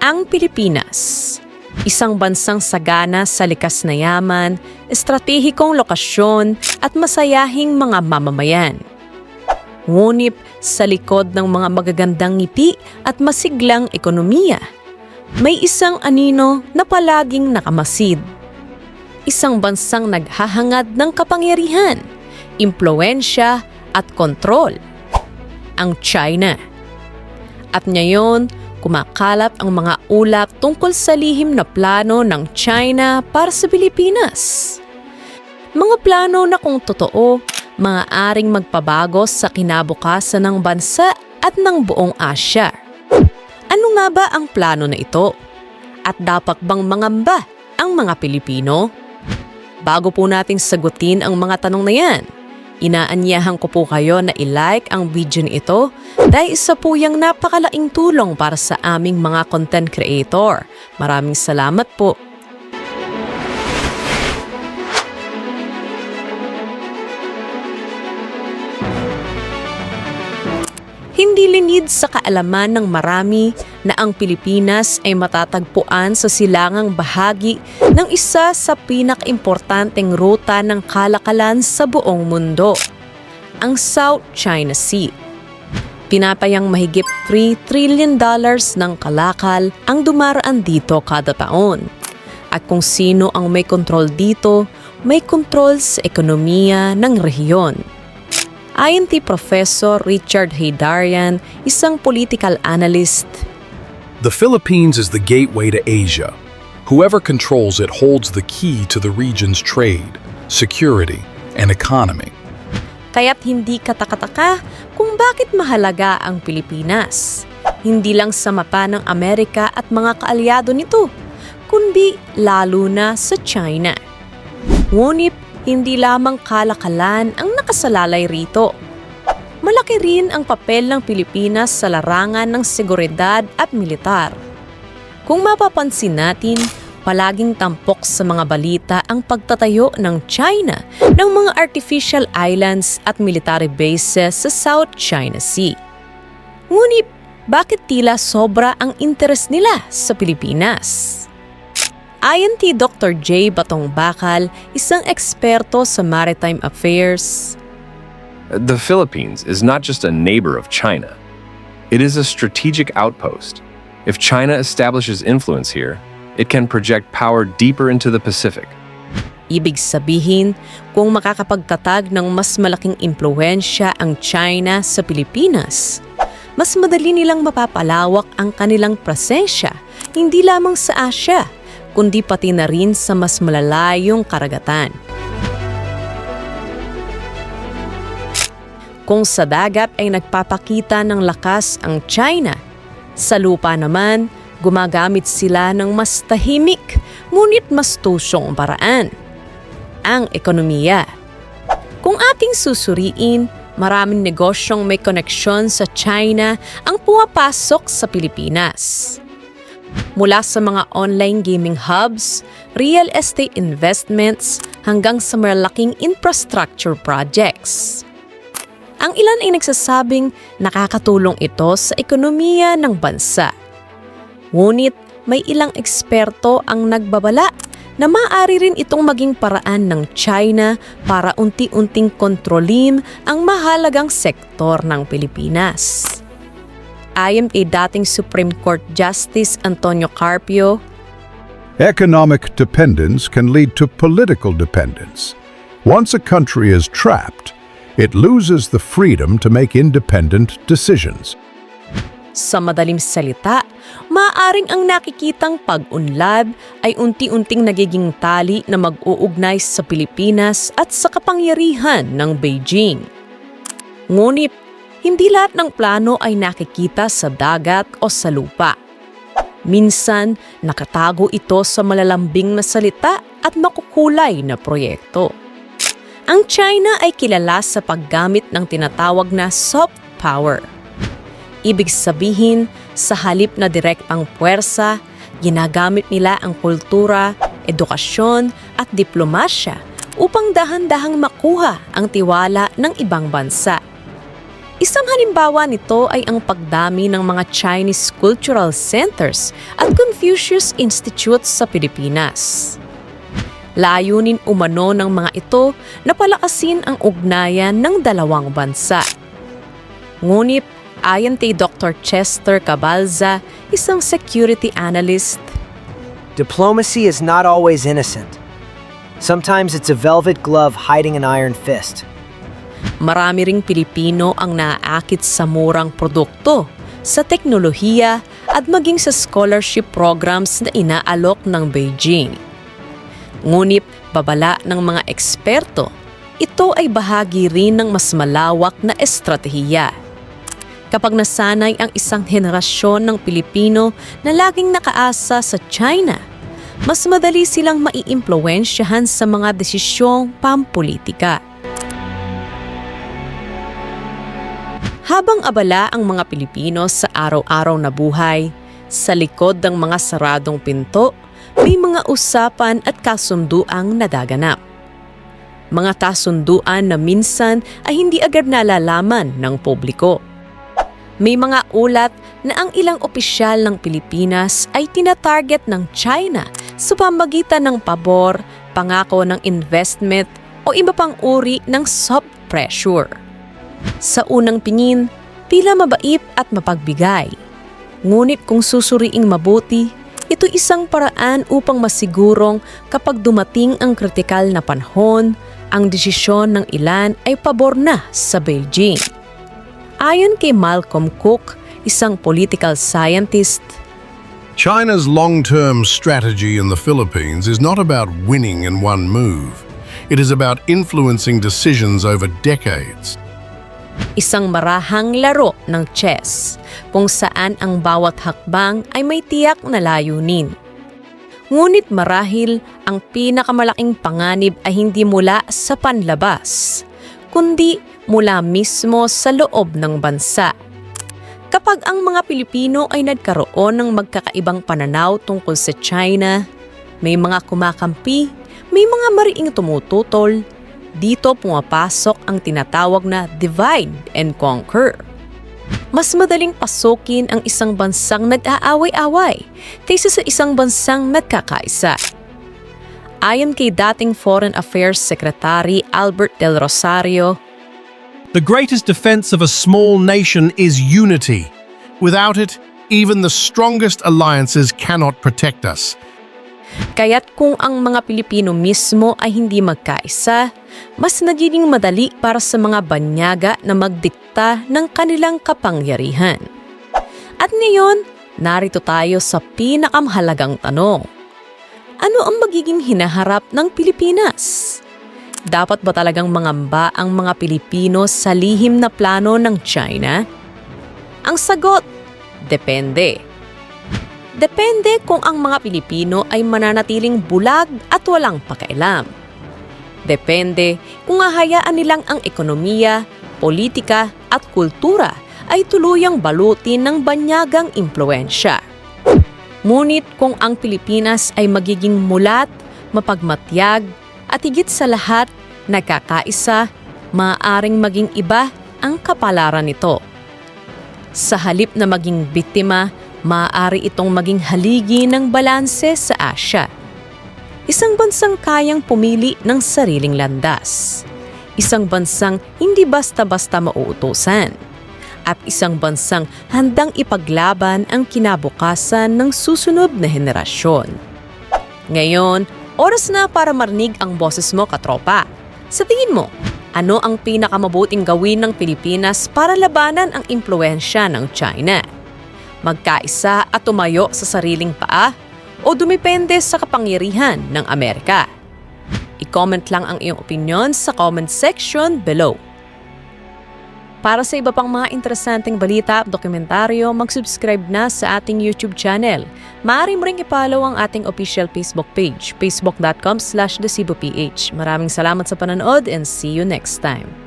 Ang Pilipinas, isang bansang sagana sa likas na yaman, estratehikong lokasyon at masayahing mga mamamayan. Ngunit sa likod ng mga magagandang ngiti at masiglang ekonomiya, may isang anino na palaging nakamasid. Isang bansang naghahangad ng kapangyarihan, impluensya at kontrol. Ang China. At ngayon, kumakalat ang mga ulap tungkol sa lihim na plano ng China para sa Pilipinas. Mga plano na kung totoo, maaaring magpabago sa kinabukasan ng bansa at ng buong Asya. Ano nga ba ang plano na ito? At dapat bang mangamba ang mga Pilipino? Bago po nating sagutin ang mga tanong na yan, inaanyahan ko po kayo na i-like ang video na ito dahil isa po yung napakalaking tulong para sa aming mga content creator. Maraming salamat po. Hindi linid sa kaalaman ng marami na ang Pilipinas ay matatagpuan sa silangang bahagi ng isa sa pinakaimportanteng ruta ng kalakalan sa buong mundo, ang South China Sea. Pinapayang mahigit 3 trillion dollars ng kalakal ang dumaraan dito kada taon. At kung sino ang may kontrol dito, may kontrol sa ekonomiya ng rehiyon. Ayon kay Professor Richard Haydarian, isang political analyst, The Philippines is the gateway to Asia. Whoever controls it holds the key to the region's trade, security, and economy. kaya't hindi katakataka kung bakit mahalaga ang Pilipinas. Hindi lang sa mapa ng Amerika at mga kaalyado nito, kundi lalo na sa China. Ngunit hindi lamang kalakalan ang nakasalalay rito. Malaki rin ang papel ng Pilipinas sa larangan ng seguridad at militar. Kung mapapansin natin, palaging tampok sa mga balita ang pagtatayo ng China ng mga artificial islands at military bases sa South China Sea. Ngunit bakit tila sobra ang interes nila sa Pilipinas? Ayon kay Dr. J. Batong Bakal, isang eksperto sa maritime affairs, The Philippines is not just a neighbor of China, it is a strategic outpost. If China establishes influence here, it can project power deeper into the Pacific. Ibig sabihin, kung makakapagtatag ng mas malaking impluensya ang China sa Pilipinas, mas madali nilang mapapalawak ang kanilang presensya hindi lamang sa Asya, kundi pati na rin sa mas malalayong karagatan. Kung sa dagat ay nagpapakita ng lakas ang China, sa lupa naman, gumagamit sila ng mas tahimik ngunit mas tusyong paraan. Ang ekonomiya. Kung ating susuriin, maraming negosyong may koneksyon sa China ang pumapasok sa Pilipinas. Mula sa mga online gaming hubs, real estate investments, hanggang sa malaking infrastructure projects. Ang ilan ay nagsasabing nakakatulong ito sa ekonomiya ng bansa. Ngunit may ilang eksperto ang nagbabala na maaari rin itong maging paraan ng China para unti-unting kontrolin ang mahalagang sektor ng Pilipinas. Ayon kay dating Supreme Court Justice Antonio Carpio, Economic dependence can lead to political dependence. Once a country is trapped, it loses the freedom to make independent decisions. Sa madalim salita, maaring ang nakikitang pag-unlad ay unti-unting nagiging tali na mag-uugnay sa Pilipinas at sa kapangyarihan ng Beijing. Ngunit, hindi lahat ng plano ay nakikita sa dagat o sa lupa. Minsan, nakatago ito sa malalambing na salita at makukulay na proyekto. Ang China ay kilala sa paggamit ng tinatawag na soft power. Ibig sabihin, sa halip na direktang puwersa, ginagamit nila ang kultura, edukasyon at diplomasya upang dahan-dahang makuha ang tiwala ng ibang bansa. Isang halimbawa nito ay ang pagdami ng mga Chinese cultural centers at Confucius Institutes sa Pilipinas. Layunin umano ng mga ito na palakasin ang ugnayan ng dalawang bansa. Ngunit ayon kay Dr. Chester Cabalza, isang security analyst, Diplomacy is not always innocent. Sometimes it's a velvet glove hiding an iron fist. Marami ring Pilipino ang naaakit sa murang produkto, sa teknolohiya at maging sa scholarship programs na inaalok ng Beijing. Ngunit babala ng mga eksperto, ito ay bahagi rin ng mas malawak na estratehiya. Kapag nasanay ang isang henerasyon ng Pilipino na laging nakaasa sa China, mas madali silang maiimpluwensyahan sa mga desisyong pampolitika. Habang abala ang mga Pilipino sa araw-araw na buhay, sa likod ng mga saradong pinto, may mga usapan at kasunduang nadaganap. Mga kasunduan na minsan ay hindi agad nalalaman ng publiko. May mga ulat na ang ilang opisyal ng Pilipinas ay tinatarget ng China sa pamagitan ng pabor, pangako ng investment o iba pang uri ng soft pressure. Sa unang tingin, pila mabait at mapagbigay. Ngunit kung susuriing mabuti, ito isang paraan upang masigurong kapag dumating ang kritikal na panahon, ang desisyon ng ilan ay pabor na sa Beijing. Ayon kay Malcolm Cook, isang political scientist, China's long term strategy in the Philippines is not about winning in one move. It is about influencing decisions over decades. Isang marahang laro ng chess kung saan ang bawat hakbang ay may tiyak na layunin. Ngunit marahil ang pinakamalaking panganib ay hindi mula sa panlabas, kundi mula mismo sa loob ng bansa. Kapag ang mga Pilipino ay nagkaroon ng magkakaibang pananaw tungkol sa China, may mga kumakampi, may mga mariing tumututol, dito pumapasok ang tinatawag na divide and conquer. Mas madaling pasukin ang isang bansang nag-aaway-away kaysa sa isang bansang nagkakaisa. Ayon kay dating Foreign Affairs Secretary Albert Del Rosario, The greatest defense of a small nation is unity. Without it, even the strongest alliances cannot protect us. Kaya't kung ang mga Pilipino mismo ay hindi magkaisa, mas nagiging madali para sa mga banyaga na magdikta ng kanilang kapangyarihan. At ngayon, narito tayo sa pinakamahalagang tanong. Ano ang magiging hinaharap ng Pilipinas? Dapat ba talagang mangamba ang mga Pilipino sa lihim na plano ng China? Ang sagot, depende. Depende kung ang mga Pilipino ay mananatiling bulag at walang pakialam. Depende kung hahayaan nilang ang ekonomiya, politika at kultura ay tuluyang balutin ng banyagang impluensya. Ngunit kung ang Pilipinas ay magiging mulat, mapagmatyag at higit sa lahat nagkakaisa, maaaring maging iba ang kapalaran nito. Sa halip na maging biktima, maaari itong maging haligi ng balanse sa Asya. Isang bansang kayang pumili ng sariling landas. Isang bansang hindi basta-basta mauutosan. At isang bansang handang ipaglaban ang kinabukasan ng susunod na henerasyon. Ngayon, oras na para marinig ang boses mo katropa. Sa tingin mo, ano ang pinakamabuting gawin ng Pilipinas para labanan ang impluensya ng China? Magkaisa at tumayo sa sariling paa o dumipende sa kapangyarihan ng Amerika? I-comment lang ang iyong opinion sa comment section below. Para sa iba pang mga interesanteng balita at dokumentaryo, mag-subscribe na sa ating YouTube channel. Maaari mo ring ipollow ang ating official Facebook page, facebook.com slash Maraming salamat sa panonood and see you next time.